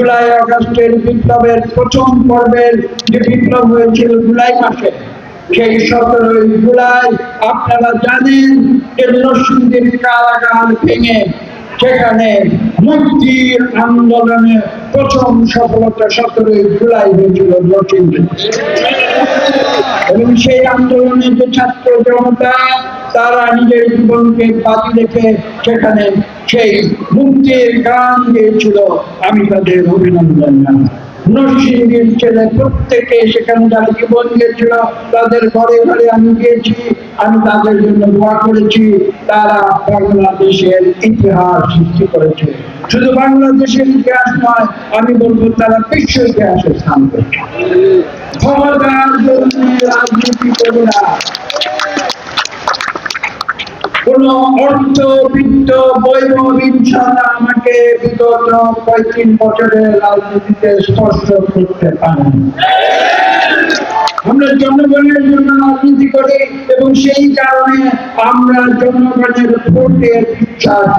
জুলাই অগাস্টের বিপ্লবের প্রথম পর্বের যে বিপ্লব হয়েছিল জুলাই মাসে, সেই সতেরোই জুলাই আপনারা জানেন যে নরসিংদীর কারাগার ভেঙে সেখানে মুক্তির আন্দোলনে প্রথম সফলতা সতেরোই জুলাই হয়েছিল নরসিংদী এবং সেই আন্দোলনে যে ছাত্র জনতা, তারা নিজের জীবনকে বাজি রেখে সেখানে সেই মুক্তির গান গেয়েছিল। আমি তাদের অভিনন্দন জানাই। নরসিংদীর ছেলে প্রত্যেকে সেখানে যারা জীবন তাদের ঘরে ঘরে আমি গিয়েছি, আমি তাদের জন্য দোয়া করেছি। তারা বাংলাদেশের ইতিহাস সৃষ্টি করেছে। শুধু বাংলাদেশের ইতিহাস নয়, আমি বলব তারা বিশ্ব ইতিহাসে স্থান করেছে। ক্ষমতার জন্য রাজনীতি করবে না। কোন অর্থ, বিত্ত, বৈভব ইনশাল্লাহ আমাকে বিগত রাজনীতিতে স্পষ্ট করতে পারেন। আমরা জনগণের জন্য রাজনীতি করি এবং সেই কারণে আমরা জনগণের বিশ্বাস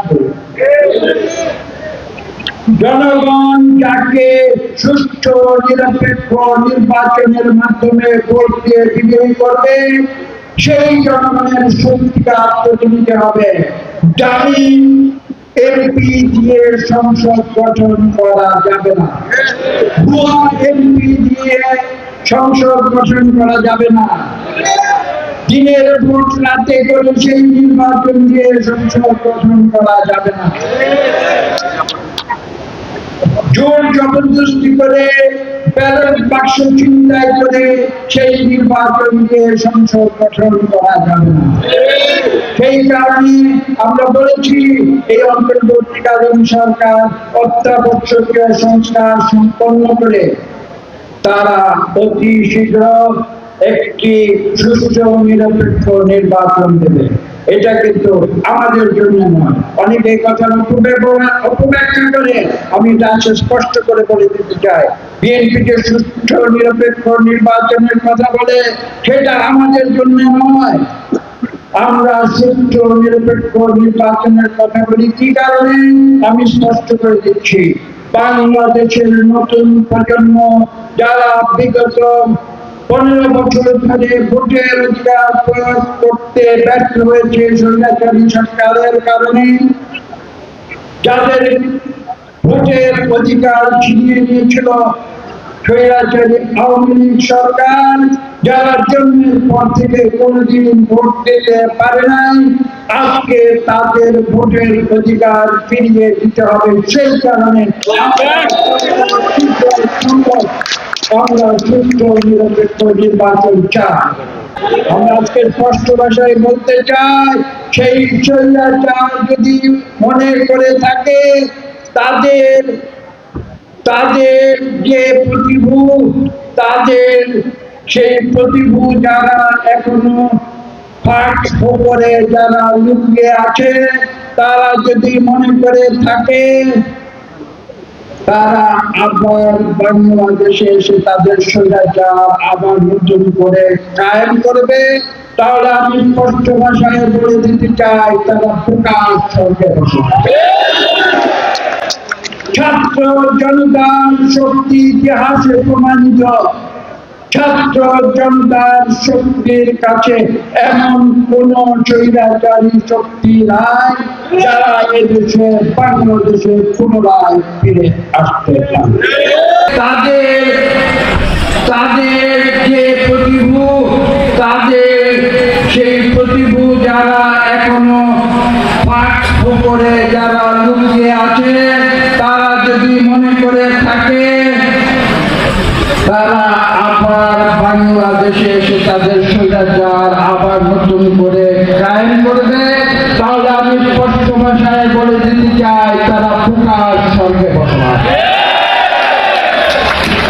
জনগণ যাকে সুষ্ঠু, নিরপেক্ষ নির্বাচনের মাধ্যমে ভোট দিয়ে বিজয়ী করবে সেই জনগণের সত্যিকার প্রতিনিধি হবে। জানি এমপি দিয়ে সংসদ গঠন করা যাবে না। ভুয়া এমপি দিয়ে সংসদ গঠন করা যাবে না। দিনের ভোট রাতে করে সেই নির্বাচন দিয়ে সংসদ গঠন করা যাবে না। জোর জবরদস্তি করে ব্যালট বাক্স চিন্তায় করে সেই নির্বাচন দিয়ে সংসদ গঠন করা যাবে না। সেই কারণে আমরা বলেছি, এই অন্তর্বর্তীকালীন সরকার অত্যাবশ্যকীয় সংস্কার সম্পন্ন করে তারা অতি শীঘ্র একটি সুষ্ঠু নিরপেক্ষ নির্বাচন দেবে। এটা কিন্তু আমাদের জন্য নয়। অনেকে এই কথার অপব্যাখ্যা করে আমি এটা আজকে স্পষ্ট করে বলে দিতে চাই। বিএনপি যে সুষ্ঠু, নিরপেক্ষ নির্বাচনের কথা বলে, সেটা আমাদের জন্য নয়। আমরা সুষ্ঠু, নিরপেক্ষ নির্বাচনের কথা বলি কি কারণে? আমি স্পষ্ট করে দিচ্ছি। বাংলাদেশের নতুন প্রজন্ম যারা বিগত পনেরো বছর ধরে ভোটের অধিকার প্রয়োগ করতে ব্যর্থ হয়েছে স্বৈরাচারী সরকারের কারণে। যাদের ভোটের অধিকার ছিনিয়ে নিয়েছিল স্বৈরাচারী আওয়ামী লীগ সরকার যারা জন্মের পর থেকে কোনদিন ভোট দিতে পারে নাই আজকে তাদের ভোটের অধিকার ফিরিয়ে দিতে হবে। সেই কারণে আমরা সুস্থ নিরপেক্ষ নির্বাচন চাই আমরা আজকে স্পষ্ট ভাষায় বলতে চাই সেই স্বৈরাচার যদি মনে করে থাকে, তাদের তাদের যে প্রতিভু, তাদের সেই প্রতিভু যারা এখনও ফাঁক করে যারা লুকিয়ে আছে, তারা যদি মনে করে থাকে তারা আবার বাংলাদেশে এসে তাদের আবার নতুন করে কায়েম করবে। তাহলে আমি স্পষ্ট ভাষায় বলে দিতে চাই, তারা প্রকাশ সঙ্গে ছাত্র জনতার শক্তি ইতিহাসে প্রমাণিত। ছাত্র জনতার শক্তির কাছে এমন কোন চৈরাচারী শক্তি নাই যারা এদেশে, বাংলাদেশে পুনরায় ফিরে আসতে পারে। তাদের তাদের যে প্রতিভু, তাদের সেই প্রতিভু যারা এখনও ফাঁক করে, যারা লুকিয়ে আছে তারা আবার বাংলাদেশে এসে তাদের স্বৈরাচার আবার নতুন করে কায়েম করবে, তাহলে আমি স্পষ্ট ভাষায় বলে দিতে চাই, তারা প্রকাশ সঙ্গে বসবাস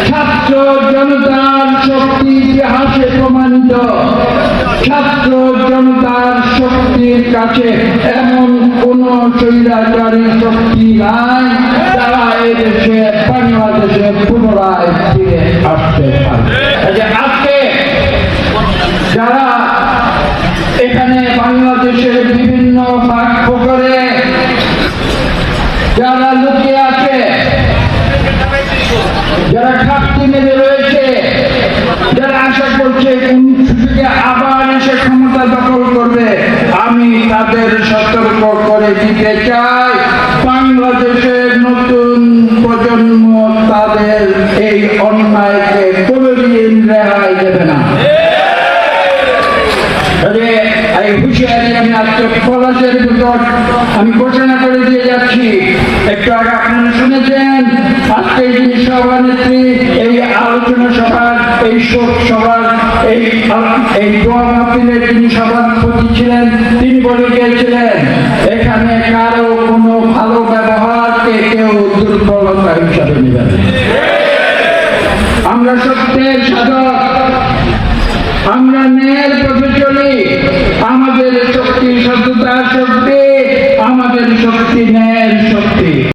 ছাত্র জনতার শক্তি ইতিহাসে প্রমাণিত। ছাত্র জনতার শক্তির কাছে এমন কোন স্বৈরাচারী শক্তি নাই। যারা এদেশে বাংলাদেশে পুনরায় ফিরে আসতে পারে। আজকে যারা এখানে বাংলাদেশের বিভিন্ন করে যারা লুকিয়ে আছে উঁকি মেরে রয়েছে, যারা আশা করছে সুযোগে আবার এসে ক্ষমতা দখল করবে, আমি তাদের সতর্ক করে দিতে চাই। আমি ঘোষণা করে দিয়ে যাচ্ছি। একটু আগে আপনারা শুনেছেন আজকে যিনি সভানেত্রী, এই আলোচনা সভার, এই শোক সভার, এই এই দোয়া মাহফিলের যিনি সভাপতি ছিলেন, তিনি বলে গিয়েছিলেন, এখানে কারও কোনো ভালো ব্যবহারকে কেউ দুর্বলতা হিসাবে নেবেন আমরা সত্যের সাধক, আমরা ন্যায়ের পথে চলি আমাদের